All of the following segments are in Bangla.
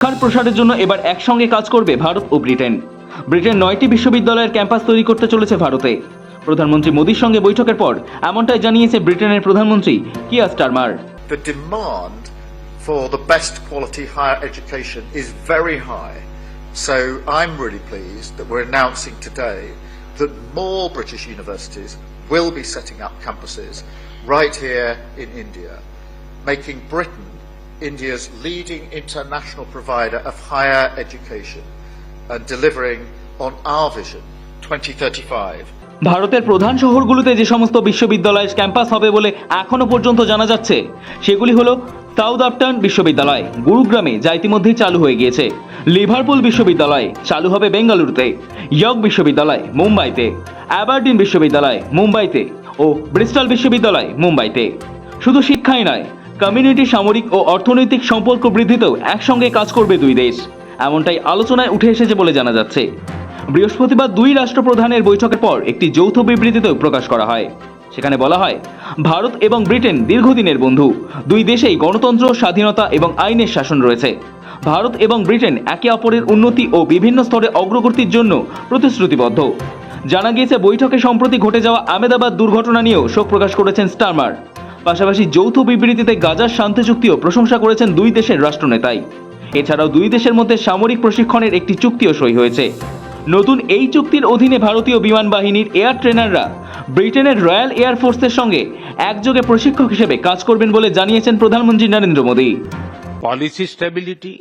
শিক্ষার প্রসারের জন্য এবার একসঙ্গে কাজ করবে ভারত ও ব্রিটেন ব্রিটেন নয়টি বিশ্ববিদ্যালয়ের ক্যাম্পাস তৈরি করতে চলেছে ভারতে প্রধানমন্ত্রী মোদীর সঙ্গে বৈঠকের পর এমনটাই জানিয়েছে ব্রিটেনের প্রধানমন্ত্রী Keir Starmer the demand for the best quality higher education is very high. So I'm really pleased that we're announcing today that more British universities will be setting up campuses right here in India, making Britain India's leading international provider of higher education and delivering on our vision 2035. ভারতের প্রধান শহরগুলোতে যে সমস্ত বিশ্ববিদ্যালয়ের ক্যাম্পাস হবে বলে এখনও পর্যন্ত জানা যাচ্ছে, সেগুলি হলো সাউথ আফটার্ন বিশ্ববিদ্যালয়, গুরুগ্রামে যা ইতিমধ্যেই চালু হয়ে গিয়েছে, লিভারপুল বিশ্ববিদ্যালয় চালু হবে বেঙ্গালুরুতে, ইয়র্ক বিশ্ববিদ্যালয় মুম্বাইতে, অ্যাবার্ডিন বিশ্ববিদ্যালয় মুম্বাইতে ও ব্রিস্টল বিশ্ববিদ্যালয় মুম্বাইতে শুধু শিক্ষাই নয় কমিউনিটি সামরিক ও অর্থনৈতিক সম্পর্ক বৃদ্ধিতেও একসঙ্গে কাজ করবে দুই দেশ। এমনটাই আলোচনায় উঠে এসেছে বলে জানা যাচ্ছে। বৃহস্পতিবার দুই রাষ্ট্রপ্রধানের বৈঠকের পর একটি যৌথ বিবৃতিতেও প্রকাশ করা হয়। সেখানে বলা হয়, ভারত এবং ব্রিটেন দীর্ঘদিনের বন্ধু। দুই দেশেই গণতন্ত্র, স্বাধীনতা এবং আইনের শাসন রয়েছে। ভারত এবং ব্রিটেন একে অপরের উন্নতি ও বিভিন্ন স্তরে অগ্রগতির জন্য প্রতিশ্রুতিবদ্ধ। জানা গিয়েছে, বৈঠকে সম্প্রতি ঘটে যাওয়া আমেদাবাদ দুর্ঘটনা নিয়েও শোক প্রকাশ করেছেন স্টারমার। পাশাপাশি যৌথ বিবৃতিতে গাজার শান্তি চুক্তিও প্রশংসা করেছেন দুই দেশের রাষ্ট্রনেতাই এছাড়াও দুই দেশের মধ্যে সামরিক প্রশিক্ষণের একটি চুক্তিও সই হয়েছে নতুন এই চুক্তির অধীনে ভারতীয় বিমান বাহিনীর এয়ার ট্রেনাররা ব্রিটেনের রয়্যাল এয়ার ফোর্সের সঙ্গে একযোগে প্রশিক্ষক হিসেবে কাজ করবেন বলে জানিয়েছেন প্রধানমন্ত্রী Narendra Modi policy stability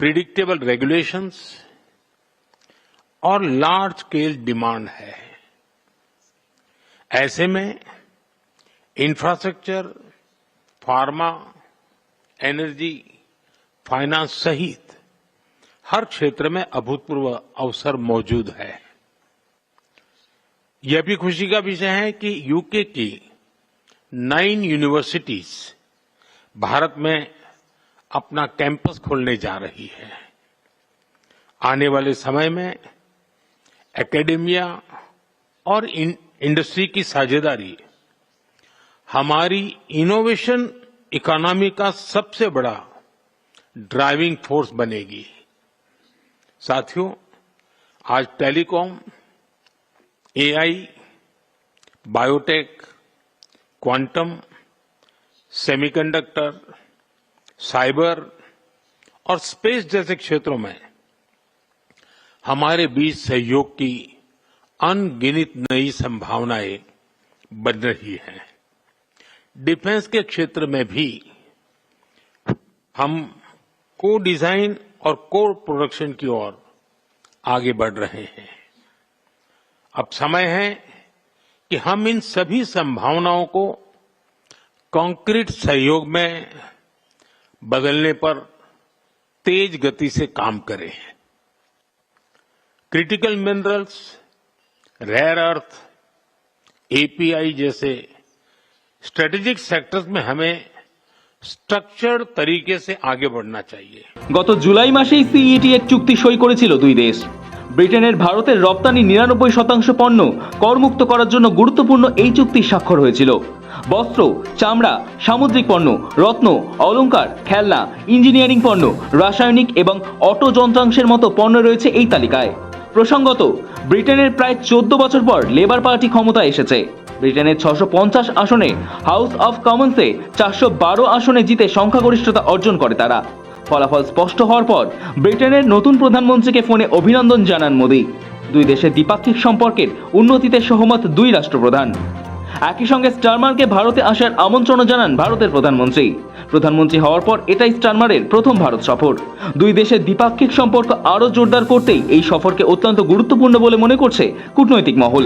predictable regulations और लार्ज स्केल डिमांड है ऐसे में इंफ्रास्ट्रक्चर, फार्मा, एनर्जी, फाइनेंस सहित हर क्षेत्र में अभूतपूर्व अवसर मौजूद है। यह भी खुशी का विषय है कि यूके की नाइन यूनिवर्सिटीज भारत में अपना कैंपस खोलने जा रही है। आने वाले समय में एकेडेमिया और इंडस्ट्री की साझेदारी हमारी इनोवेशन इकोनॉमी का सबसे बड़ा ड्राइविंग फोर्स बनेगी। साथियों, आज telecom AI biotech quantum semiconductor cyber और स्पेस जैसे क्षेत्रों में हमारे बीच सहयोग की अनगिनत नई संभावनाएँ बन रही हैं। डिफेंस के क्षेत्र में भी हम को डिज़ाइन और को प्रोडक्शन की ओर आगे बढ़ रहे हैं। अब समय है कि हम इन सभी संभावनाओं को कंक्रीट सहयोग में बदलने पर तेज गति से काम करें। Critical minerals rare earth API जैसे स्ट्रेटेजिक सेक्टर्स में हमें स्ट्रक्चर्ड तरीके से आगे बढ़ना चाहिए গত জুলাই মাসেই সিইটি এক চুক্তি সই করেছিল দুই দেশ ব্রিটেনের ভারতের রপ্তানি নিরানব্বই শতাংশ পণ্য করমুক্ত করার জন্য গুরুত্বপূর্ণ এই চুক্তি স্বাক্ষর হয়েছিল বস্ত্র চামড়া সামুদ্রিক পণ্য রত্ন অলংকার খেলনা ইঞ্জিনিয়ারিং পণ্য রাসায়নিক এবং অটো যন্ত্রাংশের মতো পণ্য রয়েছে এই তালিকায় প্রসঙ্গত ব্রিটেনের প্রায় চোদ্দ বছর পর লেবার পার্টি ক্ষমতায় এসেছে ব্রিটেনের ছশো পঞ্চাশ আসনে হাউস অফ কমন্সে চারশো বারো আসনে জিতে সংখ্যাগরিষ্ঠতা অর্জন করে তারা। ফলাফল স্পষ্ট হওয়ার পর ব্রিটেনের নতুন প্রধানমন্ত্রীকে ফোনে অভিনন্দন জানান মোদী। দুই দেশের দ্বিপাক্ষিক সম্পর্কের উন্নতিতে সহমত দুই রাষ্ট্রপ্রধান। একই সঙ্গে স্টারমারকে ভারতে আসার আমন্ত্রণও জানান ভারতের প্রধানমন্ত্রী। প্রধানমন্ত্রী হওয়ার পর এটাই স্টারমারের প্রথম ভারত সফর। দুই দেশের দ্বিপাক্ষিক সম্পর্ক আরও জোরদার করতেই এই সফরকে অত্যন্ত গুরুত্বপূর্ণ বলে মনে করছে কূটনৈতিক মহল।